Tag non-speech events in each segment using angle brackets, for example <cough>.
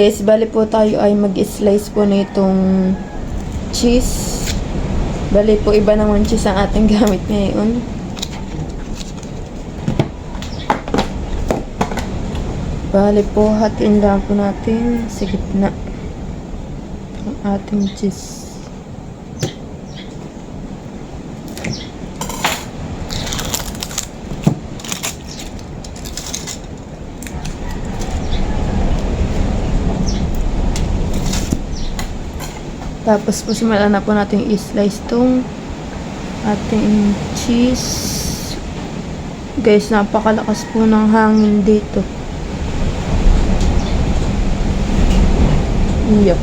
Guys, bali po tayo ay mag-slice po nitong cheese. Bali po iba naman cheese ang ating <laughs> gamit ngayon. Bali po, hatiin lang po natin sa gitna ang ating cheese. Tapos po simulan na po natin i-slice tong ating cheese. Guys, napakalakas po ng hangin dito. Yup.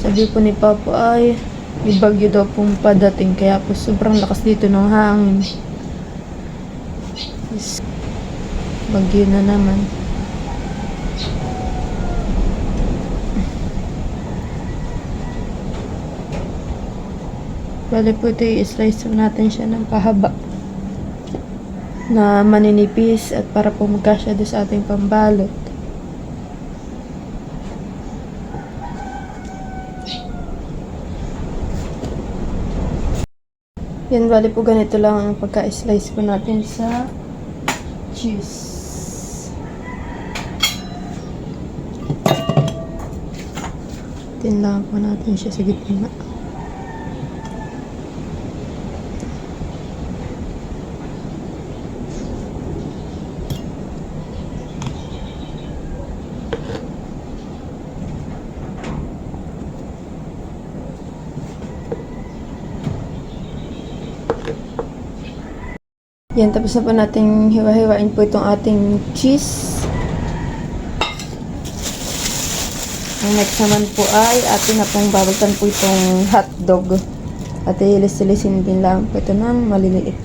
Sabi po ni Papa ay may bagyo daw pong padating kaya po sobrang lakas dito ng hangin. Bagyo na naman. Bale po ito i-slice natin siya ng pahaba na maninipis at para po magkasya doon sa ating pambalot. Yan, bali po ganito lang ang pagka-slice po natin sa cheese. Tinlahan po natin siya sa gitna. Yan, tapos na po natin hiwa-hiwain po itong ating cheese. Ang next naman po ay atin na pong babaltan po itong hotdog. At ilis-ilisin din lang po ito ng maliliit.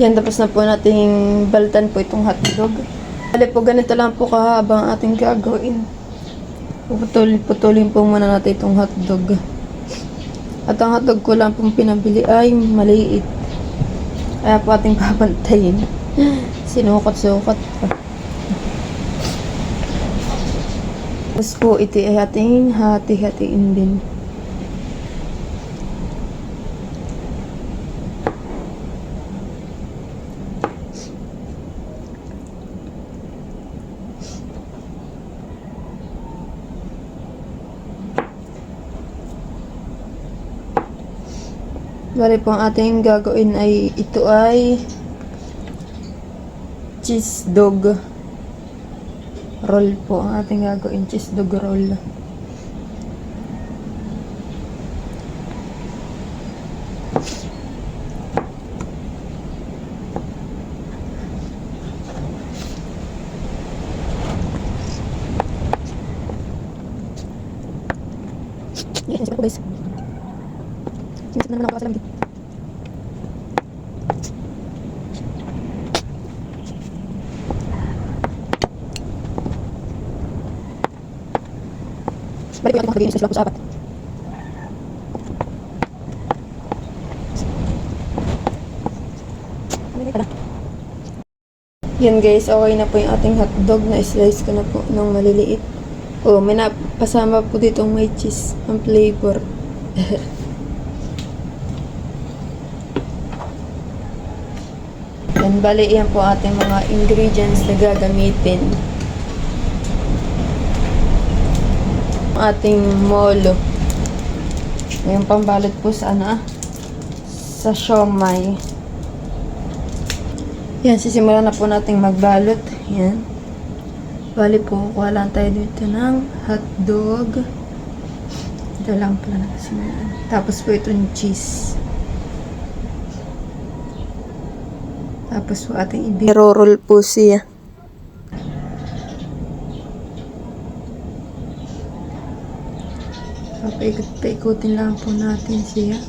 Yan, tapos na po nating baltan po itong hotdog. Bale po, ganito lang po kahaba ang ating gagawin. Puputulin, po muna natin itong hotdog. At ang hotdog ko lang pong pinabili ay maliit. Kaya po ating <laughs> papantayin. Sinukat-sukat pa. Tapos po, ito ay ating hati-hatiin din. Bali po ang ating gagawin ay ito ay cheese dog roll po ang ating gagawin cheese dog roll. Yes, guys. Sinisip na naman ako sa lamig. Balik ko mga kagawin sa po sa apat. Yan guys, okay na po yung ating hotdog na slice ko na po ng maliliit. Oh, may napasama po ditong may cheese ang flavor. <laughs> bali yan po ating mga ingredients na gagamitin. Ating molo. Yung pambalot po sa ano ah, sa siomay. Yan, sisimulan na po nating magbalot. Yan. Bali po, kuha lang tayo dito ng hotdog. Ito lang pala nakasimulan. Tapos po itong cheese. Tapos po ating ibig. roll po siya. Papaikot-paikotin lang po natin siya.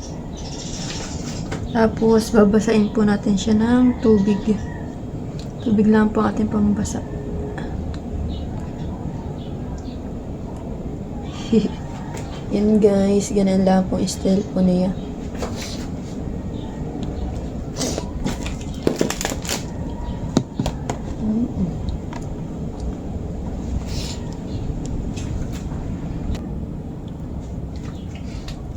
Tapos babasain po natin siya ng tubig. Tubig lang po ating pambasa. <laughs> Yan guys, ganun lang po style po niya.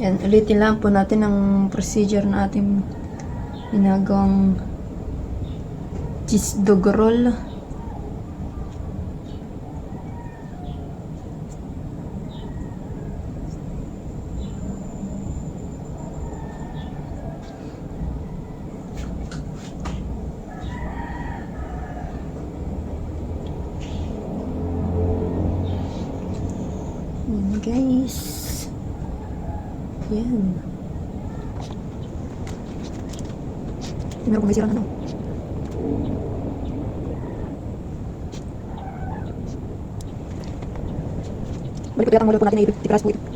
Yan, ulitin lang po natin ang procedure na ating ginagawang cheese dog roll. Guys. Yan. Meron kong sirang ano. Balik ko yata ang ulo po natin na ipras po ito.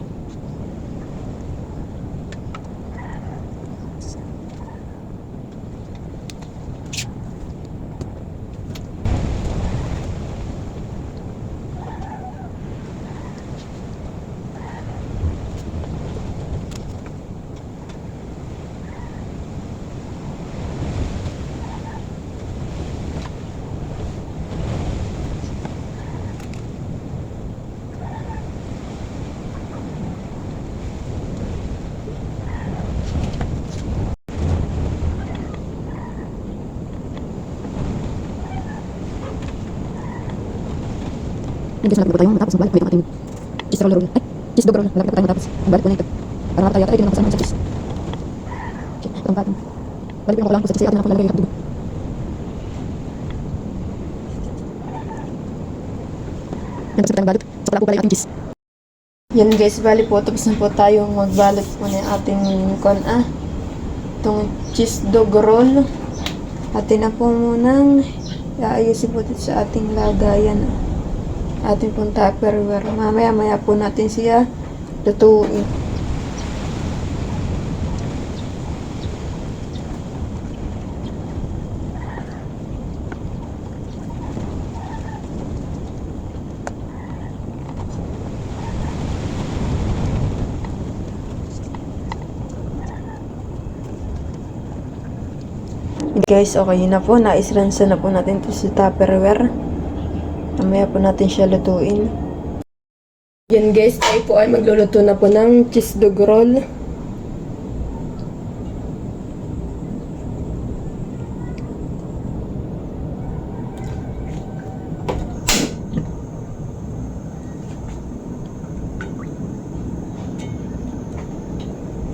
Nandiyan sa ko tayo matapos magbalik. Pwede ang ating cheese roll roll. Ay, cheese dog roll. Malapit na tayo matapos. Magbalik ko na ito. Para makatayo tayo. Ito na nakasama sa cheese. Okay, itong patong. Balik ko na ko lang po sa cheese. Atin na ako lalagay yung hotdog. Tapos na tayong balot. So, wala po pala yung ating cheese. Yan guys, bali po, tapos na po tayo magbalot po ng ating kon ah. Itong cheese dog roll. Atin na po munang iayusin po dito sa ating lagayan. ah. Ating pong tupperware. Mamaya maya po natin siya lutuin. Guys, okay na po. Naisransa na po natin ito sa Tupperware. Mamaya po natin siya lutuin. Yan guys, tayo po ay magluluto na po ng cheese dog roll.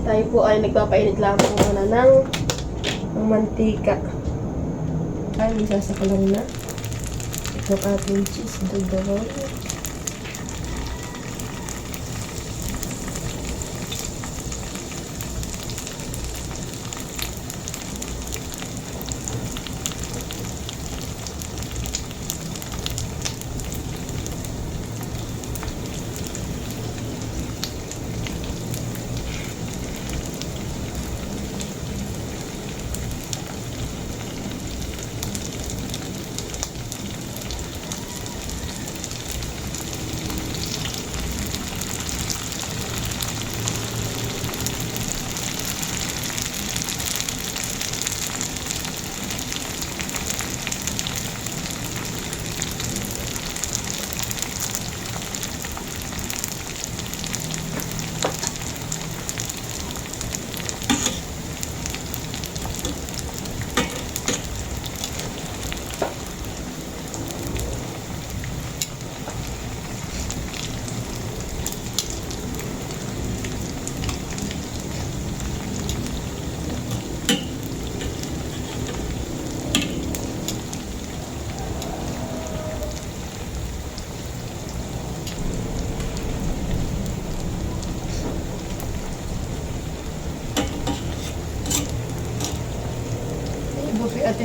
Tayo po ay nagpapainit lang po muna ng ng mantika. Ay, magsasaka lang na. Itong ating cheese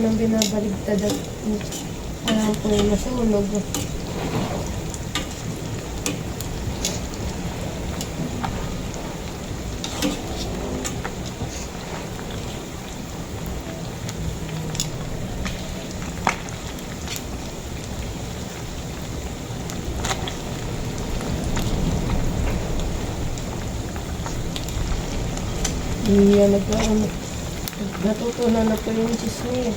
natin ang binabaligtad at alam ko yung nasunog. Iyan, nagkaroon. Natutunan na po yung chismis.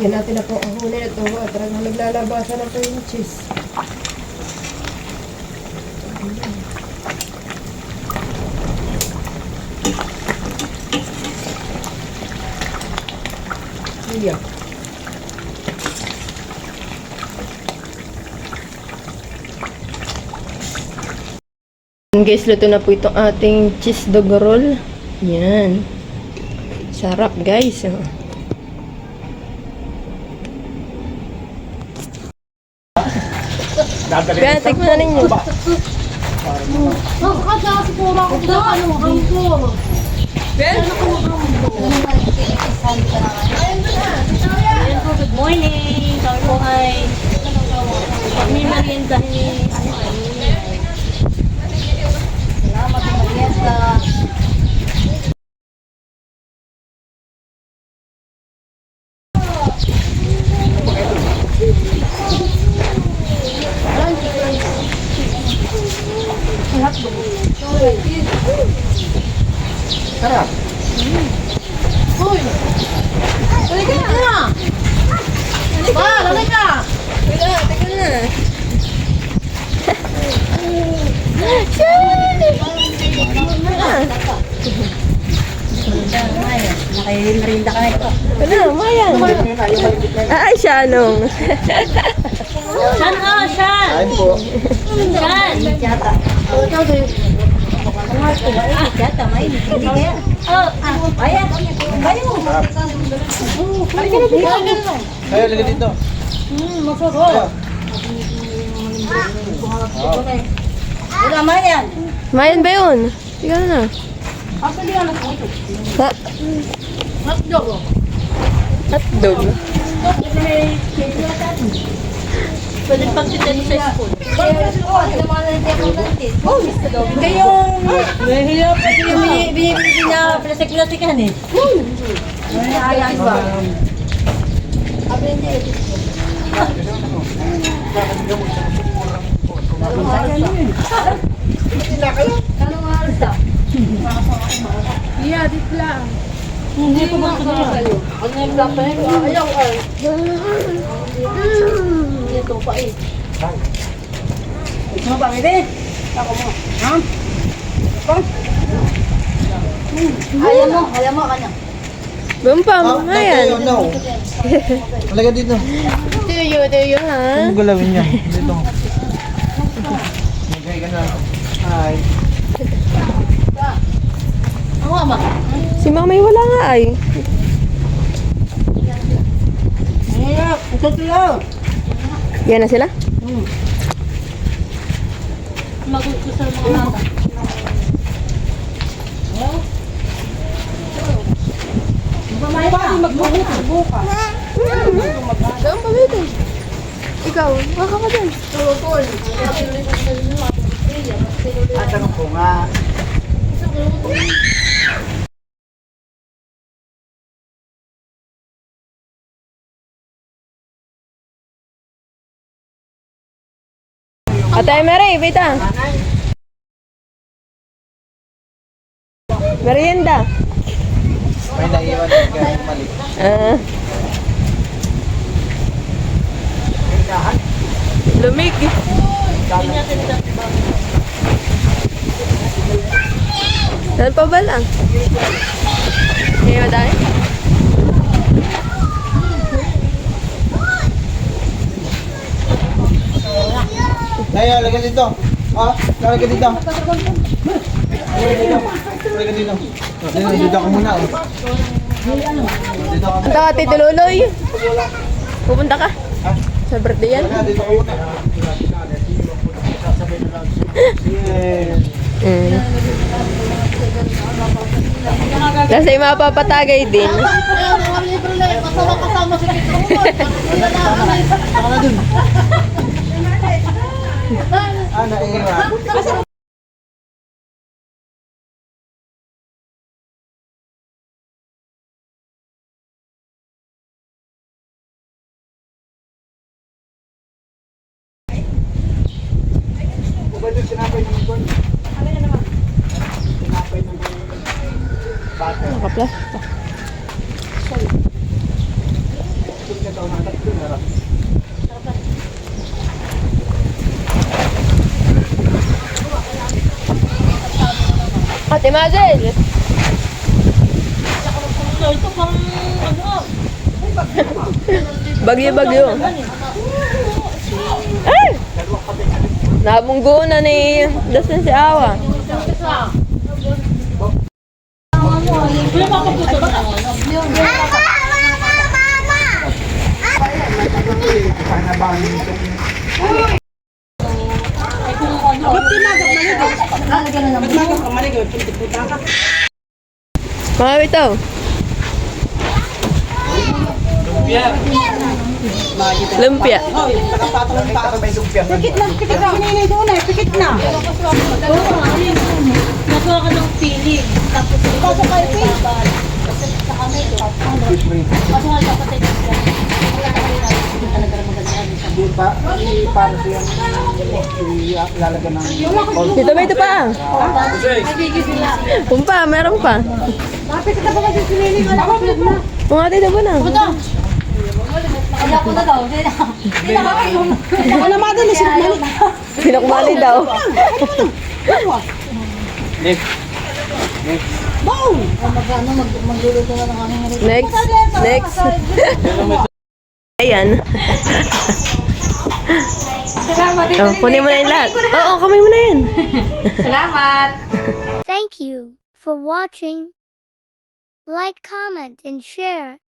Yan natin na po ang huli. At talagang naglalabasan na po yung cheese. Guys, luto na po itong ating cheese dog roll. Yan. Sarap guys. Oh. Kaya tikman na ninyo. Good morning! Kami po ay may merienda ni ano ay Salamat sa merienda. Ba, lalay ka! Teka na, teka na. Nakairinda ka na ito. Ano, Mayan. Ay, siya nung. Saan ka? Saan? Kain po. Saan? Yata. Yata, may Oh, ayan. Bayo. Kayo, lagay dito. Hmm, masarap. Wala mayan. Mayan ba yun? Teka na. Ha? Hotdog. Hotdog. Pwede pag sa school. Kayo, mahirap kasi yung bini- binibili niya plastic-plastikan eh. Ay, ayaan ba? Yeah, dit lang. Hindi ko kayo? Ano yung plaka niyo? Ayaw ay. Ito pa eh. Ito pa, bebe. Ako mo. Ha? Ayaw mo, ayaw mo kanya. Bumpam, Ah, Mayan. tayo, no. Lagay dito. Tuyo, tuyo, ha? Ang galawin niya. Dito. Lagay ka na. Hi. Mama. Si mamay wala nga ay. Mahirap. Ito tuyo. Yan na sila? Magusto sa mga bata. Saan pa dito? Ikaw, baka ka dyan. Ah, tanong ko nga. Atay Mary, bita. Merienda. May naiwan din ka. Mali. Ah. Lumig. Saan pa ba lang? Ngayon ba tayo? Tayo, lagay dito. Ah, lagay dito. Lagay dito. Lagay dito. Dito, dito ka muna. oh. Punta ka, Tito Luloy. Pupunta ka? Sa birthday yan? Dito ka muna. Yeah. <laughs> Mm. Kasi mapapatagay din. Saka na Ate Mazel! Ito pang ano. Bagyo-bagyo. Ay! Nabunggo na ni Dustin si Awa. Kaputo na ako. Mga bitaw. Lumpia. Pikit na, pikit na. Sininay doon eh, pikit na. Nagawa ka ng feeling. Tapos Pasok kayo, kami. Pasok ka sa patay. Wala na rin ako. Talaga naman ganyan. Di pa, di para siya ilalagyan ng Dito ba ito pa? Pumpa, meron pa. Lapit ka ba kasi? Wala ko, pikit na. Mga dito ba na? Wala ko na daw. Hindi na kayo. Ako na madali, sinunay. Pinakumali daw. Next. Boom! Mag-ano, mag- magluluto na ng aming. Next. Next. Ayan. Salamat. Oh, kunin mo na yung lahat. Oo, kamay mo na yan. <laughs> <laughs> Salamat. Thank you for watching. Like, comment, and share.